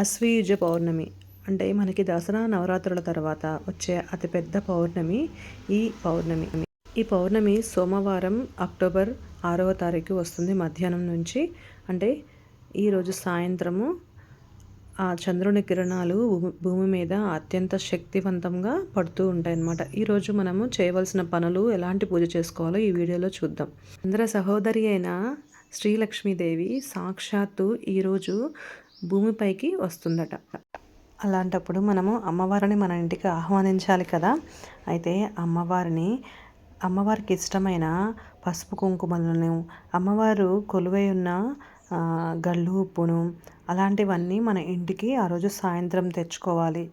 అశ్వీజ పౌర్ణమి అంటే మనకి దసరా నవరాత్రుల తర్వాత వచ్చే అతిపెద్ద పౌర్ణమి ఈ పౌర్ణమి. ఈ పౌర్ణమి సోమవారం అక్టోబర్ ఆరవ తారీఖు వస్తుంది మధ్యాహ్నం నుంచి. అంటే ఈరోజు సాయంత్రము ఆ చంద్రుని కిరణాలు భూమి మీద అత్యంత శక్తివంతంగా పడుతూ ఉంటాయి అన్నమాట ఈరోజు మనము చేయవలసిన పనులు ఎలాంటి పూజ చేసుకోవాలో ఈ వీడియోలో చూద్దాం. చంద్ర సహోదరి అయిన శ్రీలక్ష్మీదేవి సాక్షాత్తు ఈరోజు భూమిపైకి వస్తుందట. అలాంటప్పుడు మనము అమ్మవారిని మన ఇంటికి ఆహ్వానించాలి కదా. అయితే అమ్మవారిని అమ్మవారికి ఇష్టమైన పసుపు కుంకుమలను అమ్మవారు కొలువై ఉన్న గళ్ళు ఉప్పును అలాంటివన్నీ మన ఇంటికి ఆ రోజు సాయంత్రం తెచ్చుకోవాలి.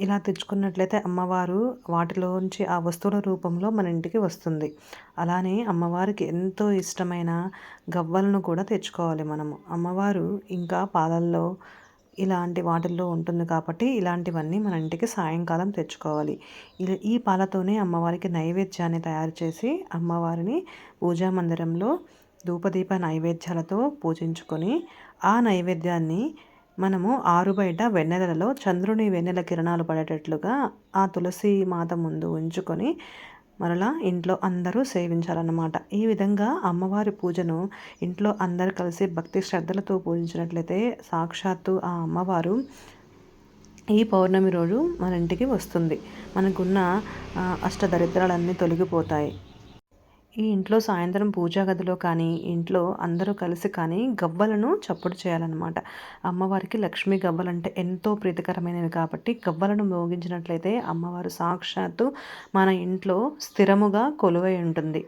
ఇలా తెచ్చుకున్నట్లయితే అమ్మవారు వాటిలోంచి ఆ వస్తువుల రూపంలో మన ఇంటికి వస్తుంది. అలానే అమ్మవారికి ఎంతో ఇష్టమైన గవ్వలను కూడా తెచ్చుకోవాలి మనము. అమ్మవారు ఇంకా పాలల్లో ఇలాంటి వాటిల్లో ఉంటుంది కాబట్టి ఇలాంటివన్నీ మన ఇంటికి సాయంకాలం తెచ్చుకోవాలి. ఈ పాలతోనే అమ్మవారికి నైవేద్యాన్ని తయారు చేసి అమ్మవారిని పూజా మందిరంలో ధూపదీప నైవేద్యాలతో పూజించుకొని ఆ నైవేద్యాన్ని మనము ఆరు బయట వెన్నెలలో చంద్రుని వెన్నెల కిరణాలు పడేటట్లుగా ఆ తులసి మాత ముందు ఉంచుకొని మరలా ఇంట్లో అందరూ సేవించాలన్నమాట. ఈ విధంగా అమ్మవారి పూజను ఇంట్లో అందరు కలిసి భక్తి శ్రద్ధలతో పూజించినట్లయితే సాక్షాత్తు ఆ అమ్మవారు ఈ పౌర్ణమి రోజు మన ఇంటికి వస్తుంది. మనకున్న అష్టదరిద్రాలన్నీ తొలగిపోతాయి. ఈ ఇంట్లో సాయంత్రం పూజా గదిలో కానీ ఇంట్లో అందరూ కలిసి కానీ గవ్వలను చప్పుడు చేయాలన్నమాట. అమ్మవారికి లక్ష్మీ గవ్వలంటే ఎంతో ప్రీతికరమైనవి కాబట్టి గవ్వలను మోగించినట్లయితే అమ్మవారు సాక్షాత్తు మన ఇంట్లో స్థిరముగా కొలువై ఉంటుంది.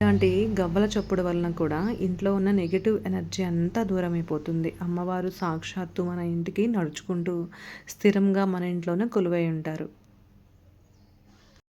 ఇలాంటి గవ్వల చప్పుడు వలన కూడా ఇంట్లో ఉన్న నెగిటివ్ ఎనర్జీ అంతా దూరం అయిపోతుంది అమ్మవారు సాక్షాత్తు మన ఇంటికి నడుచుకుంటూ స్థిరంగా మన ఇంట్లోనే కొలువై ఉంటారు.